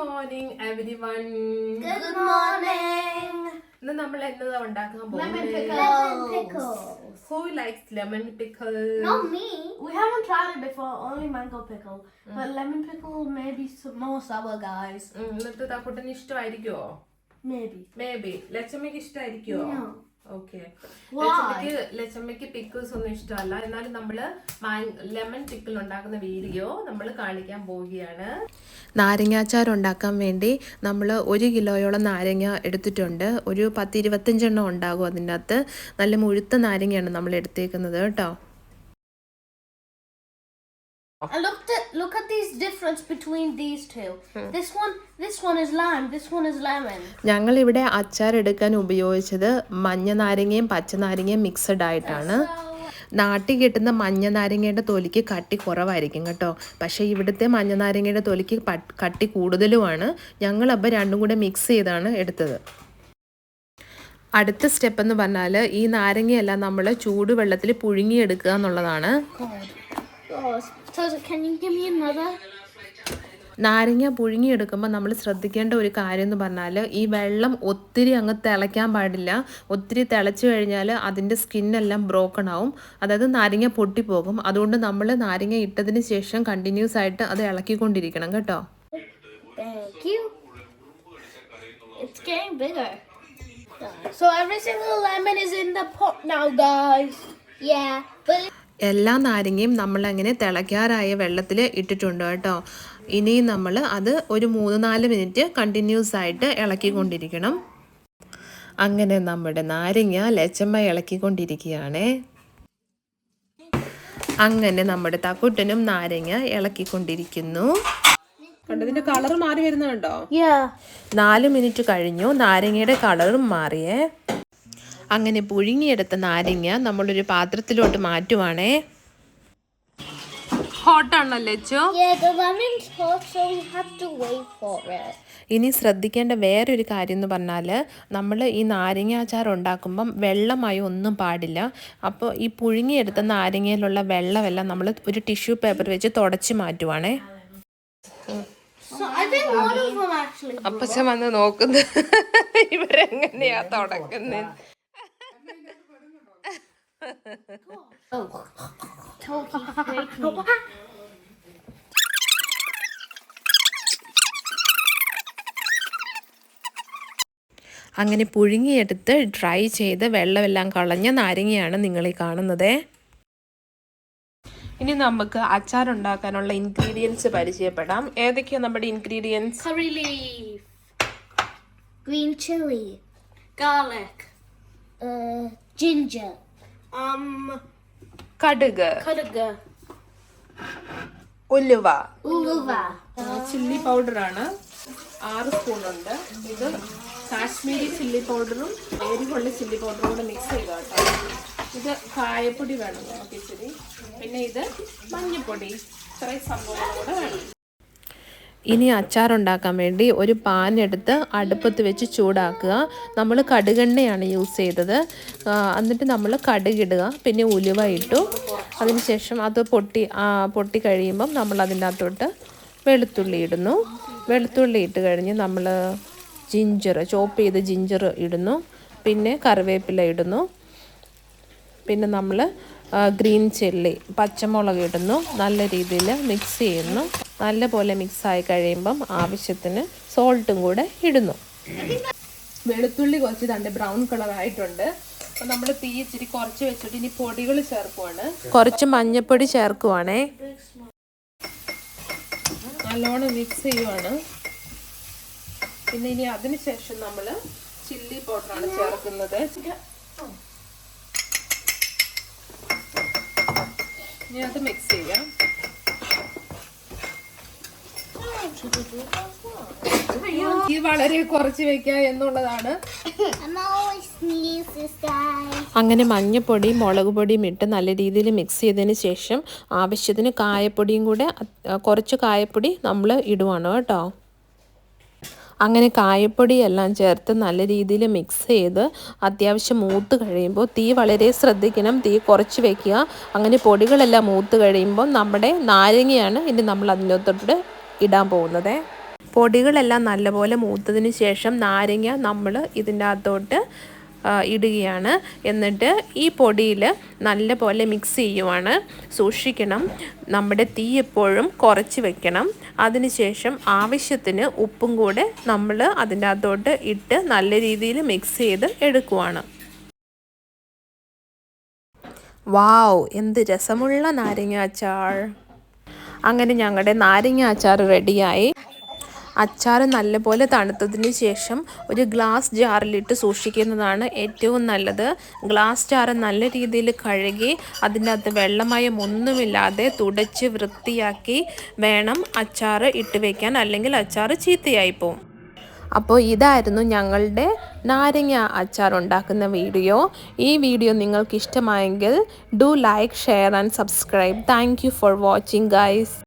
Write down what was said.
Morning everyone Good morning. ഇന്ന് നമ്മൾ എന്നതാ ഉണ്ടാക്കാൻ Lemon പോകുന്നത്. Who likes lemon pickle Not me. We haven't tried it before, only mango pickle. But lemon pickle, maybe some more sour, guys. എന്നിട്ട് തക്കുട്ടന് ഇഷ്ടമായിരിക്കുമോ Maybe. Maybe ലച്ചമ്മയ്ക്ക് ഇഷ്ടമായിരിക്കുമോ No. Okay Why? ലച്ചമ്മയ്ക്ക് ലച്ചമ്മയ്ക്ക് പിക്കിൾസ് ഒന്നും ഇഷ്ടമല്ല. എന്നാലും നമ്മൾ ലെമൺ പിക്കിൾ ഉണ്ടാക്കുന്ന വീഡിയോ നമ്മൾ കാണിക്കാൻ പോവുകയാണ്. നാരങ്ങാച്ചാർ ഉണ്ടാക്കാൻ വേണ്ടി നമ്മൾ ഒരു കിലോയോളം നാരങ്ങ എടുത്തിട്ടുണ്ട്. ഒരു പത്ത് ഇരുപത്തഞ്ചെണ്ണം ഉണ്ടാകും അതിന്റെ അകത്ത് നല്ല മുഴുത്ത നാരങ്ങയാണ് നമ്മൾ എടുത്തേക്കുന്നത് കേട്ടോ. And look at look at these difference between these two. This one, this one is lime. This one is lemon. ഞങ്ങളിവിടെ അച്ചാർ എടുക്കാൻ ഉപയോഗിച്ചത് മഞ്ഞ നാരങ്ങയും പച്ച നാരങ്ങയും മിക്സഡ് ആയിട്ടാണ്. നാട്ടിൽ കിട്ടുന്ന മഞ്ഞ നാരങ്ങയുടെ തൊലിക്ക് കട്ടി കുറവായിരിക്കും കേട്ടോ. പക്ഷേ ഇവിടുത്തെ മഞ്ഞ നാരങ്ങയുടെ തൊലിക്ക് കട്ടി കൂടുതലുമാണ്. ഞങ്ങളപ്പോൾ രണ്ടും കൂടെ മിക്സ് ചെയ്താണ് എടുത്തത്. അടുത്ത സ്റ്റെപ്പ് എന്ന് പറഞ്ഞാൽ ഈ നാരങ്ങയെല്ലാം നമ്മൾ ചൂടുവെള്ളത്തിൽ പുഴുങ്ങിയെടുക്കുക എന്നുള്ളതാണ്. Oh? നാരങ്ങ പുഴുങ്ങിയെടുക്കുമ്പോൾ നമ്മൾ ശ്രദ്ധിക്കേണ്ട ഒരു കാര്യം എന്ന് പറഞ്ഞാൽ ഈ വെള്ളം ഒത്തിരി അങ്ങ് തിളയ്ക്കാൻ പാടില്ല ഒത്തിരി തിളച്ചു കഴിഞ്ഞാൽ അതിന്റെ സ്കിന്നെല്ലാം ബ്രോക്കൺ ആവും അതായത് നാരങ്ങ പൊട്ടിപ്പോകും അതുകൊണ്ട് നമ്മൾ നാരങ്ങ ഇട്ടതിന് ശേഷം കണ്ടിന്യൂസ് ആയിട്ട് അത് ഇളക്കിക്കൊണ്ടിരിക്കണം കേട്ടോ. So every single lemon is in the pot now, guys. Yeah, but എല്ലാ നാരങ്ങയും നമ്മൾ അങ്ങനെ തിളയ്ക്കാറായ വെള്ളത്തിൽ ഇട്ടിട്ടുണ്ട് കേട്ടോ. ഇനി നമ്മൾ അത് ഒരു മൂന്ന് നാല് മിനിറ്റ് കണ്ടിന്യൂസ് ആയിട്ട് ഇളക്കിക്കൊണ്ടിരിക്കണം. അങ്ങനെ നമ്മുടെ നാരങ്ങ ലച്ചമ്മ ഇളക്കിക്കൊണ്ടിരിക്കുകയാണേ. അങ്ങനെ നമ്മുടെ തക്കുട്ടനും നാരങ്ങ ഇളക്കിക്കൊണ്ടിരിക്കുന്നു. കണ്ടതിന്റെ കളർ മാറി വരുന്നുണ്ടോ. നാല് മിനിറ്റ് കഴിഞ്ഞു നാരങ്ങയുടെ കളറും മാറിയേ. അങ്ങനെ പുഴുങ്ങിയെടുത്ത നാരങ്ങ നമ്മളൊരു പാത്രത്തിലോട്ട് മാറ്റുവാണേ. ഹോട്ടാണല്ലേ ചോ yeah, the lemon's hot, so we have to wait for it. ഇനി ശ്രദ്ധിക്കേണ്ട വേറൊരു കാര്യം എന്ന് പറഞ്ഞാൽ നമ്മൾ ഈ നാരങ്ങ അച്ചാർ ഉണ്ടാക്കുമ്പം വെള്ളമായി ഒന്നും പാടില്ല. അപ്പോൾ ഈ പുഴുങ്ങിയെടുത്ത നാരങ്ങയിലുള്ള വെള്ളമെല്ലാം നമ്മൾ ഒരു ടിഷ്യൂ പേപ്പർ വെച്ച് തുടച്ച് മാറ്റുവാണേ. So I think one of them അപ്പച്ച വന്ന് നോക്കുന്നു ഇവരെങ്ങനെയാ തുടക്കുന്നത് അങ്ങനെ പുഴുങ്ങിയെടുത്ത് ഡ്രൈ ചെയ്ത് വെള്ളമെല്ലാം കളഞ്ഞ നാരങ്ങയാണ് നിങ്ങൾ ഈ കാണുന്നത്. ഇനി നമുക്ക് അച്ചാർ ഉണ്ടാക്കാനുള്ള ഇൻഗ്രീഡിയൻസ് പരിചയപ്പെടാം. ഏതൊക്കെയാണ് നമ്മുടെ ingredients Green chili, garlic, uh, um, കടുക്. kaduga, ഉലുവ. uluva. ചില്ലി പൗഡറാണ്. ആറ് സ്പൂൺ ഉണ്ട് ഇത് കാശ്മീരി ചില്ലി പൗഡറും എരിവുള്ള ചില്ലി പൗഡറും കൂടെ മിക്സ് ചെയ്ത കേട്ടോ. ഇത് കായപ്പൊടി വേണം നമുക്ക് ഇച്ചിരി. പിന്നെ ഇത് മഞ്ഞൾപ്പൊടി ഇത്രയും സംഭവം കൂടെ വേണം. ഇനി അച്ചാർ ഉണ്ടാക്കാൻ വേണ്ടി ഒരു പാൻ എടുത്ത് അടുപ്പത്ത് വെച്ച് ചൂടാക്കുക. നമ്മൾ കടുകെണ്ണയാണ് യൂസ് ചെയ്തത്. എന്നിട്ട് നമ്മൾ കടുകിടുക. പിന്നെ ഉലുവ ഇട്ടു. അതിനുശേഷം അത് പൊട്ടി പൊട്ടി കഴിയുമ്പം നമ്മൾ അതിന്റെ അകത്തോട്ട് വെളുത്തുള്ളി ഇടുന്നു. വെളുത്തുള്ളി ഇട്ട് കഴിഞ്ഞ് നമ്മൾ ജിഞ്ചർ ചോപ്പ് ചെയ്ത് ജിഞ്ചർ ഇടുന്നു. പിന്നെ കറിവേപ്പില ഇടുന്നു. പിന്നെ നമ്മൾ ഗ്രീൻ ചില്ലി പച്ചമുളക് ഇടുന്നു. നല്ല രീതിയിൽ മിക്സ് ചെയ്യുന്നു. നല്ല മിക്സായി മിക്സ് ആയി കഴിയുമ്പം ആവശ്യത്തിന് സോൾട്ടും കൂടെ ഇടുന്നു. വെളുത്തുള്ളി കുറച്ച് തണ്ട് ബ്രൗൺ കളർ ആയിട്ടുണ്ട്. അപ്പം നമ്മൾ തീ ഇച്ചിരി കുറച്ച് വെച്ചിട്ട് ഇനി പൊടികൾ ചേർക്കുവാണ്. കുറച്ച് മഞ്ഞപ്പൊടി ചേർക്കുവാണേ. നല്ലോണം മിക്സ് ചെയ്യുവാണ്. പിന്നെ ഇനി അതിനുശേഷം നമ്മൾ ചില്ലി പൗഡറാണ് ചേർക്കുന്നത്. ഇനി അത് മിക്സ് ചെയ്യാം. വളരെ കുറച്ച് വെക്കുക എന്നുള്ളതാണ്. അങ്ങനെ മഞ്ഞപ്പൊടിയും മുളക് പൊടിയും ഇട്ട് നല്ല രീതിയിൽ മിക്സ് ചെയ്തതിന് ശേഷം ആവശ്യത്തിന് കായപ്പൊടിയും കൂടെ കുറച്ച് കായപ്പൊടി നമ്മൾ ഇടുവാണ് കേട്ടോ അങ്ങനെ കായപ്പൊടി എല്ലാം ചേർത്ത് നല്ല രീതിയിൽ മിക്സ് ചെയ്ത് അത്യാവശ്യം മൂത്ത് കഴിയുമ്പോൾ തീ വളരെ ശ്രദ്ധിക്കണം തീ കുറച്ച് വെക്കുക അങ്ങനെ പൊടികളെല്ലാം മൂത്ത് കഴിയുമ്പോൾ നമ്മുടെ നാരങ്ങയാണ് ഇനി നമ്മൾ അതിനകത്തോട്ട് ഇടാൻ പോകുന്നത്. പൊടികളെല്ലാം നല്ലപോലെ മൂത്തതിന് ശേഷം നാരങ്ങ നമ്മൾ ഇതിന്റെ അകത്തോട്ട് ഇടുകയാണ്. എന്നിട്ട് ഈ പൊടിയിൽ നല്ലപോലെ മിക്സ് ചെയ്യുവാണ്. സൂക്ഷിക്കണം. നമ്മുടെ തീ എപ്പോഴും കുറച്ച് വെക്കണം. അതിനുശേഷം ആവശ്യത്തിന് ഉപ്പും കൂടെ നമ്മൾ അതിന്റെ അകത്തോട്ട് ഇട്ട് നല്ല രീതിയിൽ മിക്സ് ചെയ്ത് എടുക്കുവാണ്. വാവ് എന്ത് രസമുള്ള നാരങ്ങ അച്ചാർ. അങ്ങനെ ഞങ്ങളുടെ നാരങ്ങ അച്ചാർ റെഡിയായി. അച്ചാർ നല്ലപോലെ തണുത്തതിന് ശേഷം ഒരു ഗ്ലാസ് ജാറിലിട്ട് സൂക്ഷിക്കുന്നതാണ് ഏറ്റവും നല്ലത്. ഗ്ലാസ് ജാർ നല്ല രീതിയിൽ കഴുകി അതിന്റെ അകത്ത് വെള്ളമയം ഒന്നുമില്ലാതെ തുടച്ച് വൃത്തിയാക്കി വേണം അച്ചാർ ഇട്ട് വയ്ക്കാൻ അല്ലെങ്കിൽ അച്ചാർ ചീത്തയായി പോവും അപ്പോൾ ഇതായിരുന്നു ഞങ്ങളുടെ നാരങ്ങ അച്ചാർ ഉണ്ടാക്കുന്ന വീഡിയോ. ഈ വീഡിയോ നിങ്ങൾക്ക് ഇഷ്ടമായെങ്കിൽ do like share and subscribe. Thank for watching guys.